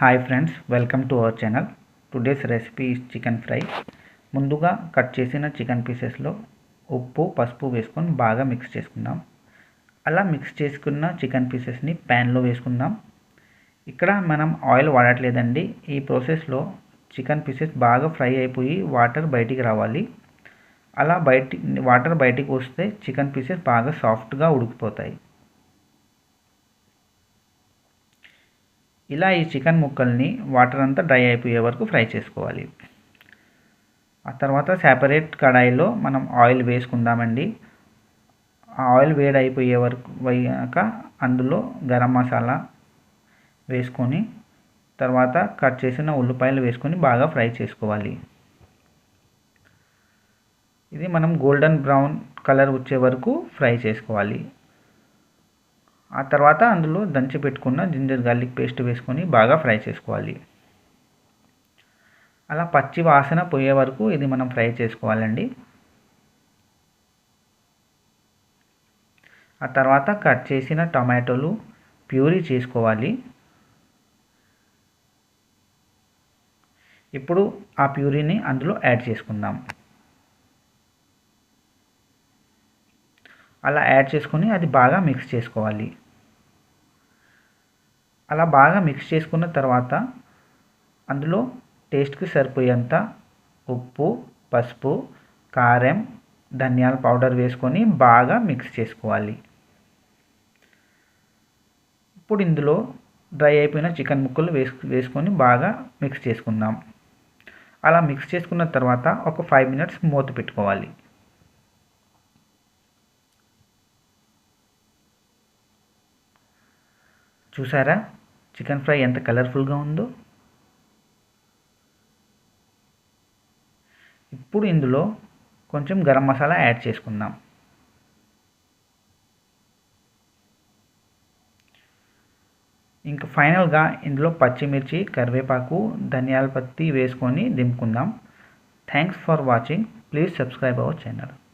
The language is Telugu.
Hi friends welcome to our channel today's recipe is chicken fry ముందుగా కట్ చేసిన చికెన్ పీసెస్లో ఉప్పు పసుపు వేసుకొని బాగా మిక్స్ చేసుకుందాం. అలా మిక్స్ చేసుకున్న చికెన్ పీసెస్ని ప్యాన్లో వేసుకుందాం. ఇక్కడ మనం ఆయిల్ వాడట్లేదండి. ఈ ప్రాసెస్లో చికెన్ పీసెస్ బాగా ఫ్రై అయిపోయి వాటర్ బయటికి రావాలి. అలా బయటి వాటర్ బయటికి వస్తే చికెన్ పీసెస్ బాగా సాఫ్ట్గా ఉడికిపోతాయి. ఇలా ఈ చికెన్ ముక్కల్ని వాటర్ అంతా డ్రై అయిపోయే వరకు ఫ్రై చేసుకోవాలి. ఆ తర్వాత సెపరేట్ కడాయిలో మనం ఆయిల్ వేసుకుందామండి. ఆ ఆయిల్ వేడి అయిపోయే వరకు పోయాక అందులో గరం మసాలా వేసుకొని తర్వాత కట్ చేసిన ఉల్లిపాయలు వేసుకొని బాగా ఫ్రై చేసుకోవాలి. ఇది మనం గోల్డెన్ బ్రౌన్ కలర్ వచ్చే వరకు ఫ్రై చేసుకోవాలి. ఆ తర్వాత అందులో దంచి పెట్టుకున్న జింజర్ గార్లిక్ పేస్ట్ వేసుకొని బాగా ఫ్రై చేసుకోవాలి. అలా పచ్చి వాసన పోయే వరకు ఇది మనం ఫ్రై చేసుకోవాలండి. ఆ తర్వాత కట్ చేసిన టమాటోలు ప్యూరీ చేసుకోవాలి. ఇప్పుడు ఆ ప్యూరీని అందులో యాడ్ చేసుకుందాం. అలా యాడ్ చేసుకొని అది బాగా మిక్స్ చేసుకోవాలి. అలా బాగా మిక్స్ చేసుకున్న తర్వాత అందులో టేస్ట్కి సరిపోయేంత ఉప్పు పసుపు కారం ధనియాల పౌడర్ వేసుకొని బాగా మిక్స్ చేసుకోవాలి. ఇప్పుడు ఇందులో డ్రై అయిపోయిన చికెన్ ముక్కలు వేసు వేసుకొని బాగా మిక్స్ చేసుకుందాం. అలా మిక్స్ చేసుకున్న తర్వాత ఒక ఫైవ్ మినిట్స్ మూత పెట్టుకోవాలి. చూసారా? చికెన్ ఫ్రై ఎంత కలర్ఫుల్గా ఉందో. ఇప్పుడు ఇందులో కొంచెం గరం మసాలా యాడ్ చేసుకుందాం. ఇంకా ఫైనల్గా ఇందులో పచ్చిమిర్చి కరివేపాకు ధనియాల పత్తి వేసుకొని దింపుకుందాం. Thanks for watching. Please subscribe our channel.